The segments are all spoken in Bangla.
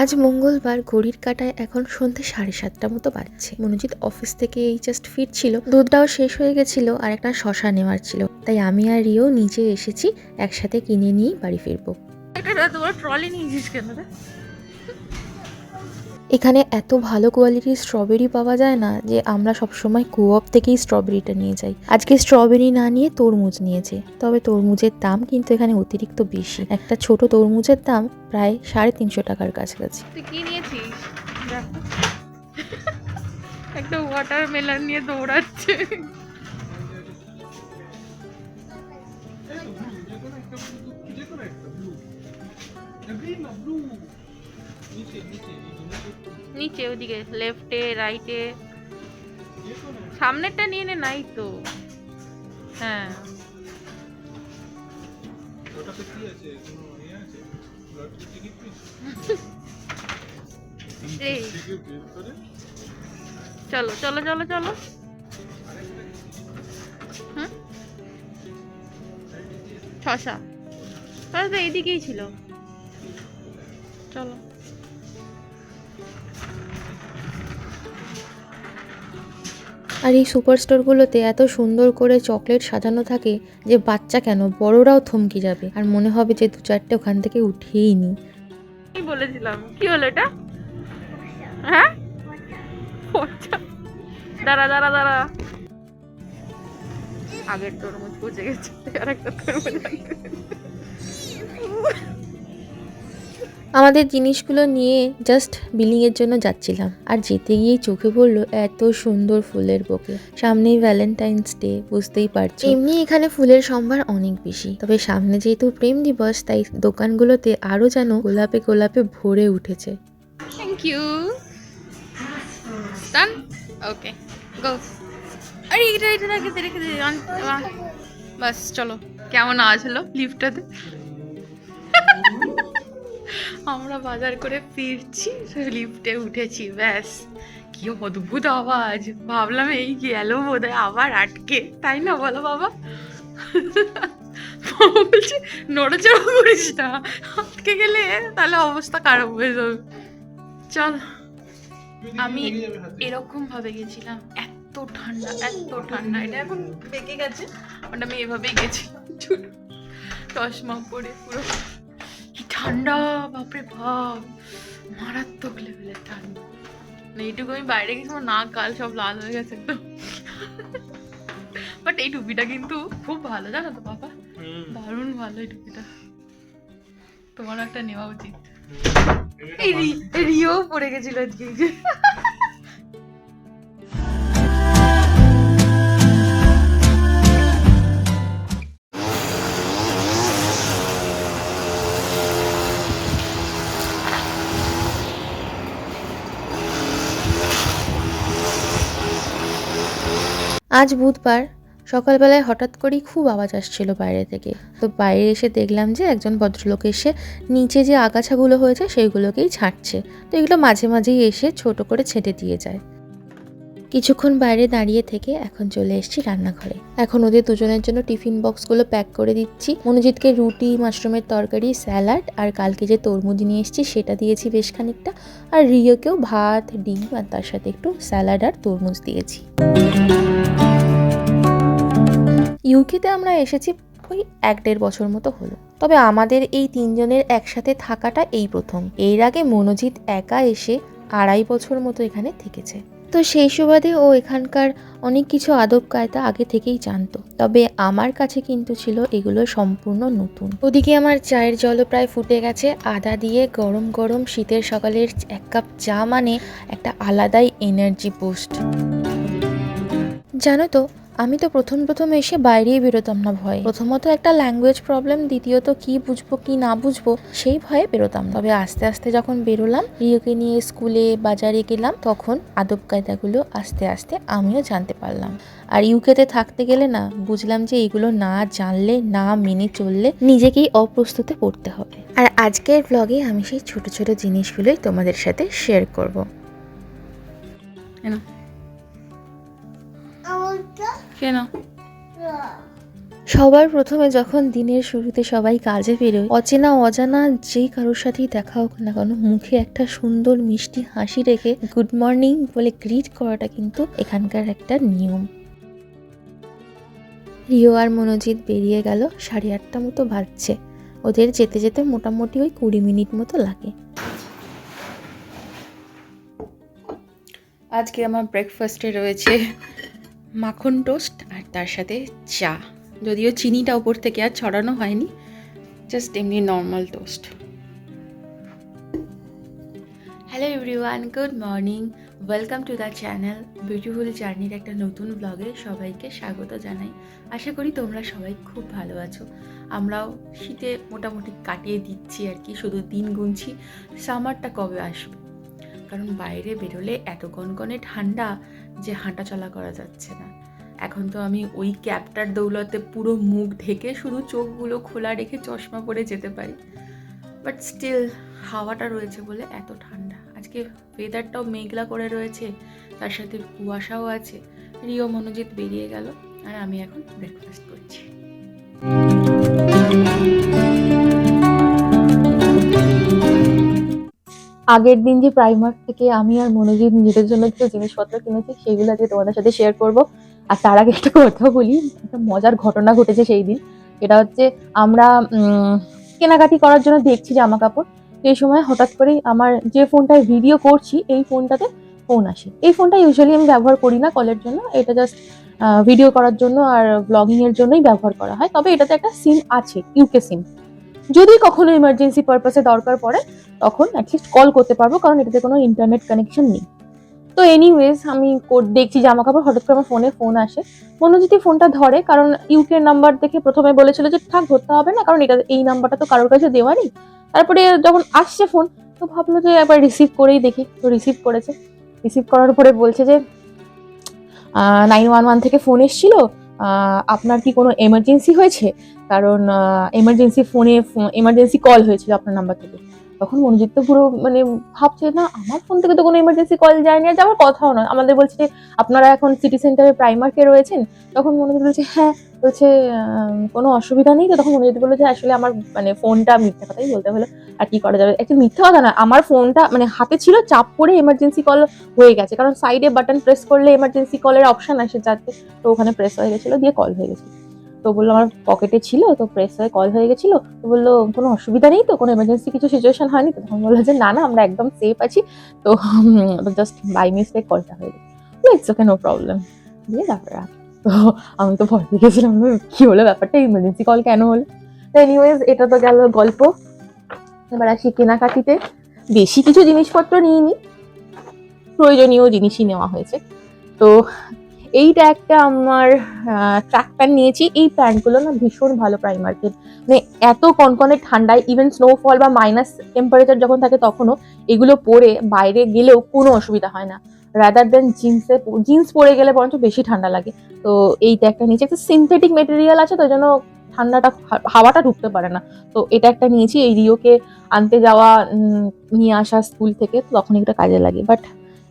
আজ মঙ্গলবার ঘড়ির কাটায় এখন সন্ধ্যে সাড়ে সাতটা মতো বাজছে। মনোজিৎ অফিস থেকে এই জাস্ট ফিরছিল। দুধটাও শেষ হয়ে গেছিল আর একটা শশা নেওয়ার ছিল। তাই আমি আর রিও নিজে এসেছি একসাথে কিনে নিয়ে বাড়ি ফিরবো। এটা তোমার ট্রলি নিয়েছিস কেন এখানে এত ভালো কোয়ালিটির স্ট্রবেরি পাওয়া যায় না যে আমরা সবসময় কোঅপ থেকেই স্ট্রবেরিটা নিয়ে যাই। আজকে স্ট্রবেরি না নিয়ে তরমুজ নিয়েছে তবে তরমুজের দাম কিন্তু এখানে অতিরিক্ত বেশি। একটা ছোট তরমুজের দাম প্রায় সাড়ে তিনশো টাকার কাছাকাছি। তুই কি নিয়েছিস? দেখ। একটা ওয়াটার নিয়ে দৌড়াচ্ছে। নিচে ওদিকে লেফটে রাইটে সামনেরটা নিয়ে নে নাই তো। হ্যাঁ। এই। চলো চলো চলো চলো। তাহলে তো এইদিকেই ছিল। চলো। আর এই সুপার স্টোরগুলোতে এত সুন্দর করে চকলেট সাজানো থাকে যে বাচ্চা কেন? বড়রাও থমকে যাবে। আর মনে হবে যে দু চারটে ওখান থেকে উঠিয়েই নি। বলেছিলাম। কি হলো এটা? হ্যাঁ? দাঁড়া দাঁড়া দাঁড়া। আগের তরমুজ গেছে আর একটা তরমুজ। আমাদের জিনিসগুলো নিয়ে জাস্ট বিলিং এর জন্য যাচ্ছিলাম। আর যেতে গিয়েই চোখে পড়ল এত সুন্দর ফুলের বোকে। সামনেই ভ্যালেন্টাইন্স ডে বুঝতেই পারছি। এমনি এখানে ফুলের সম্ভার অনেক বেশি। তবে সামনে যেহেতু প্রেম দিবস তাই দোকানগুলোতে আরও যেন গোলাপে গোলাপে ভরে উঠেছে। থ্যাংক ইউ ডান ওকে গো আরে এটা এটা রেখে দে রেখে দে বাস চলো। কেমন আওয়াজ হলো লিফটটাতে? আমরা বাজার করে ফিরছি লিফটে উঠেছি, ব্যাস। কি অদ্ভুত আওয়াজ। ভাবলাম এই গেল বোধ হয় আবার আটকে। তাই না বলো বাবা? বলছে, নড়াচড়া করিস না। আটকে গেলে তাহলে অবস্থা খারাপ হয়ে যাবে। চল। আমি এরকম ভাবে গেছিলাম, এত ঠান্ডা এত ঠান্ডা। এটা এখন বেঁকে গেছে ওটা আমি এভাবেই ছোট চশমা পরে পুরো কি ঠান্ডা বাপরে বাপ। মারাত্মক লেভেলের ঠান্ডা। মানে এইটুকু আমি বাইরে গেছি আমার নাক কাল সব লাল হয়ে গেছে একদম। বাট এই টুপিটা কিন্তু খুব ভালো জানো তো বাবা? দারুণ ভালো এই টুপিটা। তোমার একটা নেওয়া উচিত। রিও পড়ে গেছিল আজকে। আজ বুধবার সকালবেলায় হঠাৎ করেই খুব আওয়াজ আসছিল বাইরে থেকে। তো বাইরে এসে দেখলাম যে একজন ভদ্রলোক এসে নিচে যে আগাছাগুলো হয়েছে সেইগুলোকেই ছাঁটছে তো এগুলো মাঝে মাঝেই এসে ছোট করে ছেঁটে দিয়ে যায়। কিছুক্ষণ বাইরে দাঁড়িয়ে থেকে এখন চলে এসেছি রান্নাঘরে। এখন ওদের দুজনের জন্য টিফিন বক্সগুলো প্যাক করে দিচ্ছি। মনোজিৎকে রুটি, মাশরুমের তরকারি, স্যালাড আর কালকে যে তরমুজ নিয়ে এসেছি সেটা দিয়েছি বেশ খানিকটা। আর রিওকেও ভাত, ডিম আর তার সাথে একটু স্যালাড আর তরমুজ দিয়েছি। ইউকেতে আমরা এসেছি ওই এক দেড় বছর মতো হলো। তবে আমাদের এই তিনজনের একসাথে থাকাটা এই প্রথম। এর আগে মনোজিৎ একা এসে আড়াই বছর মতো এখানে থেকেছে। তো সেই সুবাদে ও এখানকার অনেক কিছু আদব কায়দা আগে থেকেই জানতো। তবে আমার কাছে কিন্তু ছিল এগুলো সম্পূর্ণ নতুন। ওদিকে আমার চায়ের জলও প্রায় ফুটে গেছে। আদা দিয়ে গরম গরম শীতের সকালের এক কাপ চা মানে একটা আলাদাই এনার্জি বুস্ট জানো তো আমি তো প্রথম প্রথম এসে বাইরেই বেরোতাম না ভয়ে। প্রথমত একটা ল্যাঙ্গুয়েজ প্রবলেম দ্বিতীয়ত কি বুঝব কি না বুঝব সেই ভয়ে বেরোতাম তবে আস্তে আস্তে যখন বেরোলাম রিওকে নিয়ে স্কুলে বাজারে গেলাম তখন আদব কায়দাগুলো আস্তে আস্তে আমিও জানতে পারলাম। আর ইউকেতে থাকতে গেলে না বুঝলাম যে এগুলো না জানলে না মেনে চললে নিজেকেই অপ্রস্তুতে পড়তে হবে। আর আজকের ব্লগে আমি সেই ছোট ছোট জিনিসগুলোই তোমাদের সাথে শেয়ার করব। কেন? সবার প্রথমে যখন দিনের শুরুতে সবাই কাজে বেরোয় অচেনা অজানা যেই কারোর সাথেই দেখা হোক না কেন মুখে একটা সুন্দর মিষ্টি হাসি রেখে গুড মর্নিং বলে গ্রিট করাটা কিন্তু এখানকার একটা নিয়ম। রিও আর মনোজিৎ বেরিয়ে গেল সাড়ে আটটা মতো বাজছে। ওদের যেতে যেতে মোটামুটি ওই কুড়ি মিনিট মতো লাগে। আজকে আমার ব্রেকফাস্টে রয়েছে মাখন টোস্ট আর তার সাথে চা। যদিও চিনিটা ওপর থেকে আর ছড়ানো হয়নি জাস্ট এমনি normal toast hello everyone good morning welcome to the channel beautiful জার্নির একটা নতুন ব্লগে সবাইকে স্বাগত জানাই। আশা করি তোমরা সবাই খুব ভালো আছো। আমরাও শীতে মোটামুটি কাটিয়ে দিচ্ছি আর কি, শুধু দিন গুনছি সামারটা কবে আসবে? কারণ বাইরে বেরোলে এত কনকনে ঠান্ডা যে হাঁটা চলা করা যাচ্ছে না। এখন তো আমি ওই ক্যাপটার দৌলতে পুরো মুখ ঢেকে শুধু চোখগুলো খোলা রেখে চশমা পরে যেতে পারি। বাট স্টিল হাওয়াটা রয়েছে বলে এত ঠান্ডা। আজকে ওয়েদারটাও মেঘলা করে রয়েছে, তার সাথে কুয়াশাও আছে। রিও মনোজিৎ বেরিয়ে গেল, আর আমি এখন ব্রেকফাস্ট করছি। আগের দিন যে প্রাইমার্ক থেকে আমি আর মনোজিৎ নিজেদের জন্য কিছু জিনিসপত্র কিনেছি সেইগুলো আজকে তোমাদের সাথে শেয়ার করব। আর তার আগে একটা কথা বলি, একটা মজার ঘটনা ঘটেছে সেই দিন। এটা হচ্ছে আমরা কেনাকাটি করার জন্য দেখছি জামা কাপড় সেই সময় হঠাৎ করেই আমার যে ফোনটায় ভিডিও করছি, এই ফোনটাতে ফোন আসে। এই ফোনটা ইউজুয়ালি আমি ব্যবহার করি না কলের জন্য, এটা জাস্ট ভিডিও করার জন্য আর ব্লগিং এর জন্যই ব্যবহার করা হয়। তবে এটাতে একটা সিম আছে ইউকে সিম যদি কখনো ইমার্জেন্সি পারপাসে দরকার পড়ে, তখন অ্যাটলিস্ট কল করতে পারব, কারণ এটাতে কোনো ইন্টারনেট কানেকশন নেই। তো এনিওয়েজ আমি দেখছি জামা কাপড় হঠাৎ করে আমার ফোনে ফোন আসে। মনোজিৎ ফোনটা ধরে, কারণ ইউকে নাম্বার দেখে প্রথমে বলেছিল যে, থাক, ধরতে হবে না, কারণ এটা এই নাম্বারটা তো কারোর কাছে দেওয়া নেই তারপরে যখন আসছে ফোন তো ভাবলো যে একবার রিসিভ করেই দেখি। তো রিসিভ করেছে। রিসিভ করার পরে বলছে যে নাইন ওয়ান ওয়ান থেকে ফোন এসেছিল। আপনার কি কোনো এমার্জেন্সি হয়েছে? কারণ এমার্জেন্সি ফোনে এমার্জেন্সি কল হয়েছিল আপনার নাম্বার থেকে। তখন মনোজিৎ তো পুরো মানে ভাবছে, না, আমার ফোন থেকে তো কোনো এমার্জেন্সি কল যায়নি, আর যাওয়ার কথাও নয়। আমাদের বলছে, আপনারা এখন সিটি সেন্টারে প্রাইমার্কে রয়েছেন? তখন মনোজিৎ বলছে হ্যাঁ। বলছে কোনো অসুবিধা নেই তো? তখন মনোজিৎ বলল যে, আসলে আমার মানে ফোনটা মিথ্যা কথাই বলতে হলো। আর কি করা যাবে? একটা মিথ্যা কথা না, আমার ফোনটা মানে হাতে ছিল, চাপ করে এমার্জেন্সি কল হয়ে গেছে। কারণ সাইডে বাটন প্রেস করলে এমার্জেন্সি কলের অপশন আসে যাতে, তো ওখানে প্রেস হয়ে গেছিল, দিয়ে কল হয়ে গেছে তো বলল, আমার পকেটে ছিল, তো প্রেস হয়ে কল হয়ে গেছিল। তো বলল, কোনো অসুবিধা নেই তো? কোনো এমার্জেন্সি কিছু সিচুয়েশন হয়নি? তো তখন বলল যে, না না, আমরা একদম সেফ আছি। তো জাস্ট বাই মিস্টেক কলটা হয়ে গেছে ইটস ওকে নো প্রবলেম দিয়ে তারপরে। তো আমি তো ভয় পেয়ে গেছিলাম কি হলো ব্যাপারটা? ইমার্জেন্সি কল কেন হলো? তো এনিওয়েজ এটা তো গেল গল্প। এবার আসি কেনাকাটিতে। বেশি কিছু জিনিসপত্র নিইনি। প্রয়োজনীয় জিনিসই নেওয়া হয়েছে। তো এইটা একটা আমার ট্র্যাক প্যান্ট নিয়েছি। এই প্যান্টগুলো না ভীষণ ভালো প্রাইমার্কের মানে এত কনকনে ঠান্ডায় ইভেন স্নোফল বা মাইনাস টেম্পারেচার যখন থাকে তখনও এগুলো পরে বাইরে গেলেও কোনো অসুবিধা হয় না। রাদার দেন জিন্সে জিন্স পরে গেলে বরঞ্চ বেশি ঠান্ডা লাগে। তো এইটা একটা নিয়েছি। একটা সিনথেটিক মেটেরিয়াল আছে তো জন্য ঠান্ডাটা হাওয়াটা ঢুকতে পারে না। তো এটা একটা নিয়েছি, এই রিওকে আনতে যাওয়া নিয়ে আসা স্কুল থেকে তখন এটা কাজে লাগে। বাট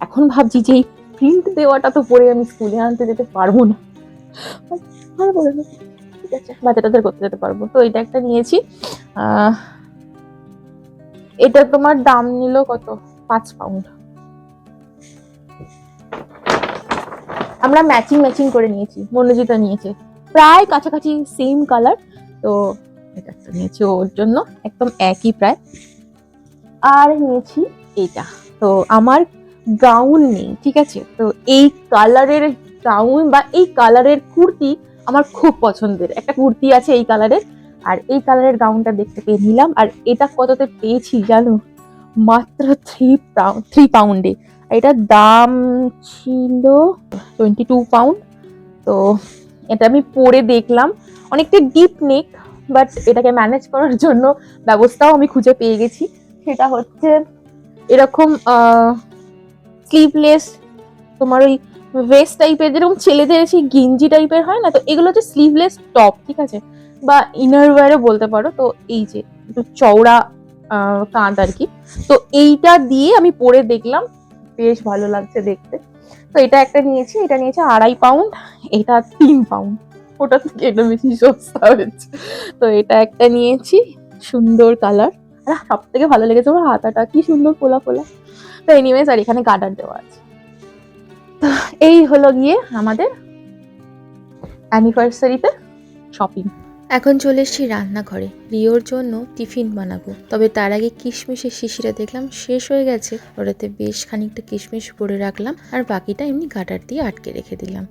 এখন ভাবছি যে এই প্রিন্ট দেওয়াটা তো পরে আমি স্কুলে আনতে যেতে পারব না। করে না। ঠিক আছে, বাচ্চাটাদের করতে যেতে পারব। তো এটা একটা নিয়েছি। এটা তোমার দাম নিল কত? পাঁচ পাউন্ড আমরা ম্যাচিং ম্যাচিং করে নিয়েছি। মনোজিতা নিয়েছে। প্রায় কাছাকাছি সেম কালার তো এটা একটা নিয়েছি ওর জন্য। একদম একই প্রায়। আর নিয়েছি এইটা। তো আমার গাউন নেই, ঠিক আছে? তো এই কালারের গাউন বা এই কালারের কুর্তি আমার খুব পছন্দের। একটা কুর্তি আছে এই কালারের আর এই কালারের গাউনটা দেখতে পেয়ে নিলাম। আর এটা কততে পেয়েছি জানো? মাত্র থ্রি থ্রি পাউন্ডে এটার দাম ছিল টোয়েন্টি টু পাউন্ড তো এটা আমি পরে দেখলাম। অনেকটা ডিপ নেক বাট এটাকে ম্যানেজ করার জন্য ব্যবস্থাও আমি খুঁজে পেয়ে গেছি। সেটা হচ্ছে এরকম স্লিভলেস তোমার ওই ভেস্ট টাইপের যেরকম ছেলেদের সেই গেঞ্জি টাইপের হয় না? তো এগুলো হচ্ছে স্লিভলেস টপ ঠিক আছে? বা ইনার ওয়্যারও বলতে পারো। তো এই যে একটু চওড়া কাঁধ আর কি। তো এইটা দিয়ে আমি পরে দেখলাম, বেশ ভালো লাগছে দেখতে। তো এটা একটা নিয়েছি, এটা নিয়েছে আড়াই পাউন্ড এটা তিন পাউন্ড ওটা থেকে এটা বেশি সস্তা হয়েছে। তো এটা একটা নিয়েছি, সুন্দর কালার আর সব থেকে ভালো লেগেছে আমার হাতাটা, কি সুন্দর ফোলা ফোলা তো এনিওয়েজ আর এখানে গার্ডার দেওয়া আছে। তো এই হলো গিয়ে আমাদের অ্যানিভার্সারিতে শপিং এখন চলে এসেছি রান্নাঘরে। রিওর জন্য টিফিন বানাবো। তবে তার আগে কিশমিশের শিশিরা দেখলাম শেষ হয়ে গেছে। ওটাতে বেশ খানিকটা কিশমিশ ভরে রাখলাম আর বাকিটা এমনি গাটার দিয়ে আটকে রেখে দিলাম।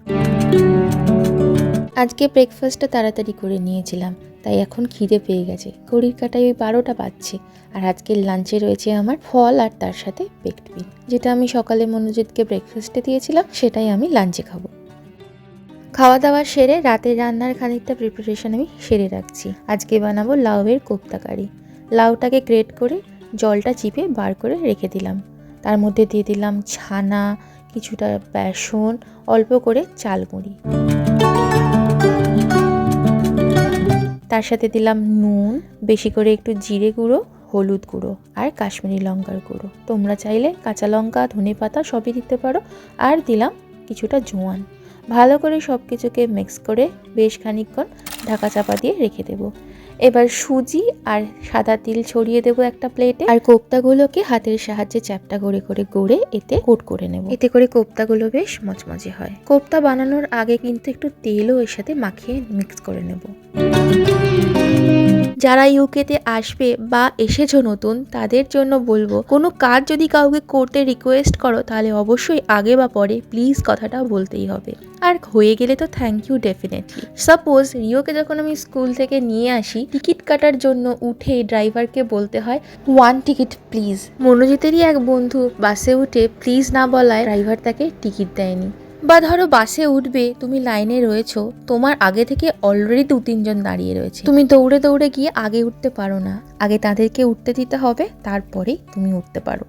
আজকে ব্রেকফাস্টটা তাড়াতাড়ি করে নিয়েছিলাম। তাই এখন খিদে পেয়ে গেছে। ঘড়ির কাটায় ওই বারোটা বাজছে আর আজকের লাঞ্চে রয়েছে আমার ফল আর তার সাথে বেকড বিন যেটা আমি সকালে মনোজিৎকে ব্রেকফাস্টে দিয়েছিলাম, সেটাই আমি লাঞ্চে খাব। খাওয়া দাওয়া সেরে রাতের রান্নার খানিকটা প্রিপারেশন আমি সেরে রাখছি। আজকে বানাবো লাউয়ের কোপ্তা কারি। লাউটাকে গ্রেট করে জলটা চিপে বার করে রেখে দিলাম। তার মধ্যে দিয়ে দিলাম ছানা, কিছুটা বেসন, অল্প করে চালমুড়ি তার সাথে দিলাম নুন বেশি করে একটু জিরে গুঁড়ো হলুদ গুঁড়ো আর কাশ্মীরি লঙ্কার গুঁড়ো। তোমরা চাইলে কাঁচা লঙ্কা ধনে পাতা সবই দিতে পারো। আর দিলাম কিছুটা জোয়ান। ভালো করে সব কিছুকে মিক্স করে বেশ খানিকক্ষণ ঢাকা চাপা দিয়ে রেখে দেবো। এবার সুজি আর সাদা তিল ছড়িয়ে দেবো একটা প্লেটে আর কোপ্তাগুলোকে হাতের সাহায্যে চ্যাপটা করে করে গড়ে এতে কোট করে নেব। এতে করে কোপ্তাগুলো বেশ মচমচে হয়। কোপ্তা বানানোর আগে কিন্তু একটু তেলও এর সাথে মাখিয়ে মিক্স করে নেব। যারা ইউকেতে আসবে বা এসেছ নতুন, তাদের জন্য বলব, কোনো কাজ যদি কাউকে করতে রিকোয়েস্ট করো, তাহলে অবশ্যই আগে বা পরে প্লিজ কথাটা বলতেই হবে। আর হয়ে গেলে তো থ্যাংক ইউ ডেফিনেটলি সাপোজ রিওকে যখন আমি স্কুল থেকে নিয়ে আসি, টিকিট কাটার জন্য উঠে ড্রাইভারকে বলতে হয় ওয়ান টিকিট প্লিজ মনোজিতেরই এক বন্ধু বাসে উঠে প্লিজ না বলায় ড্রাইভার তাকে টিকিট দেয়নি। বা ধরো বাসে উঠবে, তুমি লাইনে রয়েছো, তোমার আগে থেকে অলরেডি দু তিনজন দাঁড়িয়ে রয়েছে। তুমি দৌড়ে দৌড়ে গিয়ে আগে উঠতে পারো না। আগে তাদেরকে উঠতে দিতে হবে তারপরেই তুমি উঠতে পারো।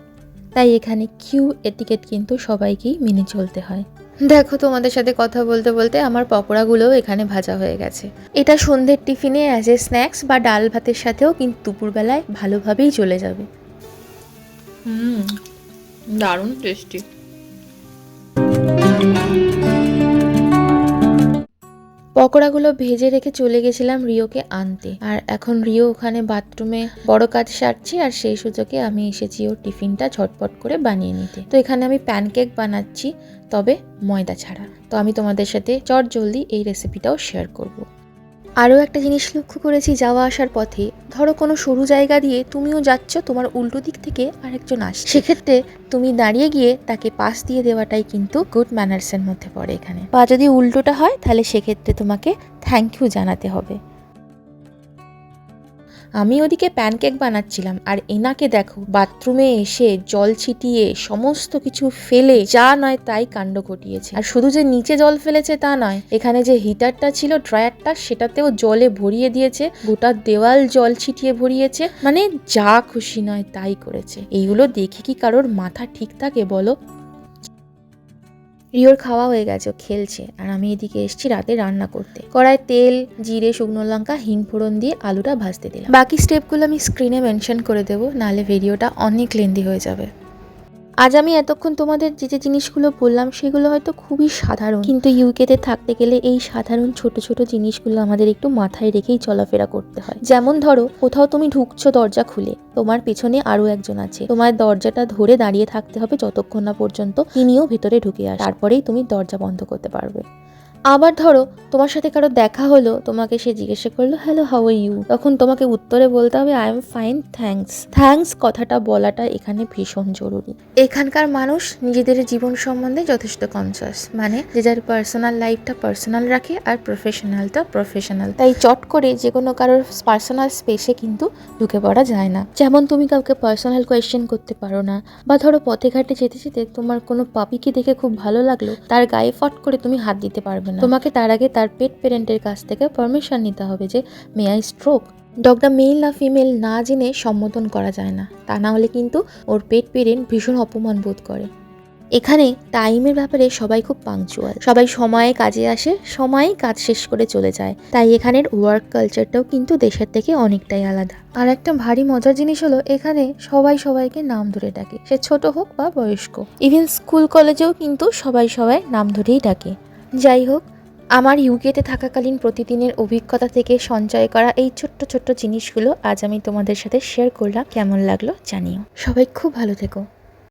তাই এখানে কিউ এটিকেট কিন্তু সবাইকেই মেনে চলতে হয়। দেখো তোমাদের সাথে কথা বলতে বলতে আমার পকোড়াগুলোও এখানে ভাজা হয়ে গেছে। এটা সন্ধ্যের টিফিনে অ্যাজ এ স্ন্যাক্স বা ডাল ভাতের সাথেও কিন্তু দুপুরবেলায় ভালোভাবেই চলে যাবে। হুম, দারুণ টেস্টি পকোড়াগুলো ভেজে রেখে চলে গেছিলাম রিওকে আনতে। আর এখন রিও ওখানে বাথরুমে বড় কাজ সারছি আর সেই সুযোগে আমি এসেছি ওর টিফিনটা ঝটপট করে বানিয়ে নিতে। তো এখানে আমি প্যানকেক বানাচ্ছি, তবে ময়দা ছাড়া। তো আমি তোমাদের সাথে চট জলদি এই রেসিপিটাও শেয়ার করব। আরও একটা জিনিস লক্ষ্য করেছি যাওয়া আসার পথে। ধরো কোনো সরু জায়গা দিয়ে তুমিও যাচ্ছ, তোমার উল্টো দিক থেকে আরেকজন আস সেক্ষেত্রে তুমি দাঁড়িয়ে গিয়ে তাকে পাস দিয়ে দেওয়াটাই কিন্তু গুড ম্যানার্সের মধ্যে পড়ে এখানে। বা যদি উল্টোটা হয়, তাহলে সেক্ষেত্রে তোমাকে থ্যাংক ইউ জানাতে হবে। আমি ওদিকে প্যানকেক বানাচ্ছিলাম, আর এনাকে দেখো বাথরুমে এসে জল ছিটিয়ে সমস্ত কিছু ফেলে, যা নয় তাই কাণ্ড ঘটিয়েছে। আর শুধু যে নিচে জল ফেলেছে তা নয়, এখানে যে হিটারটা ছিল ড্রায়ারটা সেটাতেও জলে ভরিয়ে দিয়েছে, গোটা দেওয়াল জল ছিটিয়ে ভরিয়েছে মানে যা খুশি নয় তাই করেছে। এইগুলো দেখে কি কারোর মাথা ঠিক থাকে বলো? রিওর খাওয়া হয়ে গেছে, ও খেলছে। আর আমি এদিকে এসছি রাতে রান্না করতে। কড়াই তেল, জিরে, শুকনো লঙ্কা, হিং ফোড়ন দিয়ে আলুটা ভাজতে দিলাম। বাকি স্টেপগুলো আমি স্ক্রিনে মেনশন করে দেবো, নাহলে ভিডিওটা অনেক লেন্দি হয়ে যাবে। আজ আমি এতক্ষণ তোমাদের যে যে জিনিসগুলো বললাম, সেগুলো হয়তো খুবই সাধারণ। কিন্তু ইউকেতে থাকতে গেলে এই সাধারণ ছোট ছোট জিনিসগুলো আমাদের একটু মাথায় রেখেই চলাফেরা করতে হয়। যেমন ধরো, কোথাও তুমি ঢুকছো দরজা খুলে, তোমার পেছনে আরও একজন আছে। তোমার দরজাটা ধরে দাঁড়িয়ে থাকতে হবে যতক্ষণ না পর্যন্ত তিনিও ভেতরে ঢুকে আসে। তারপরেই তুমি দরজা বন্ধ করতে পারবে। আবার ধরো, তোমার সাথে কারও দেখা হলো, তোমাকে সে জিজ্ঞাসা করল হ্যালো হাউ আর ইউ তখন তোমাকে উত্তরে বলতে হবে I am fine thanks thanks কথাটা বলাটা এখানে ভীষণ জরুরি। এখানকার মানুষ নিজেদের জীবন সম্বন্ধে যথেষ্ট কনসিয়াস মানে যে যার পার্সোনাল লাইফটা পার্সোনাল রাখে আর প্রফেশনালটা প্রফেশনাল তাই চট করে যে কোনো কারোর পার্সোনাল স্পেসে কিন্তু ঢুকে পড়া যায় না। যেমন তুমি কাউকে পার্সোনাল কোয়েশ্চেন করতে পারো না, বা ধরো পথে ঘাটে যেতে যেতে তোমার কোনো পাপিকে দেখে খুব ভালো লাগল, তার গায়ে ফট করে তুমি হাত দিতে পারবে না। তোমাকে তার আগে তার পেট পেরেন্টের কাছ থেকে পারমিশন নিতে হবে যে মে আই স্ট্রোক ডগটা মেল না ফিমেল না জেনে সম্বোধন করা যায় না। তা না হলে কিন্তু ওর পেট পেরেন্ট ভীষণ অপমান বোধ করে। এখানে টাইমের ব্যাপারে সবাই খুব পাংচুয়াল সবাই সময়ে কাজে আসে সময়ে কাজ শেষ করে চলে যায়। তাই এখানের ওয়ার্ক কালচারটাও কিন্তু দেশের থেকে অনেকটাই আলাদা। আর একটা ভারী মজার জিনিস হলো, এখানে সবাই সবাইকে নাম ধরে ডাকে। সে ছোট হোক বা বয়স্ক। ইভেন স্কুল কলেজেও কিন্তু সবাই সবাই নাম ধরেই ডাকে। যাই হোক, আমার ইউকেতে থাকাকালীন প্রতিদিনের অভিজ্ঞতা থেকে সঞ্চয় করা এই ছোট্ট ছোট্ট জিনিসগুলো আজ আমি তোমাদের সাথে শেয়ার করলাম। কেমন লাগল জানিও। সবাই খুব ভালো থেকো।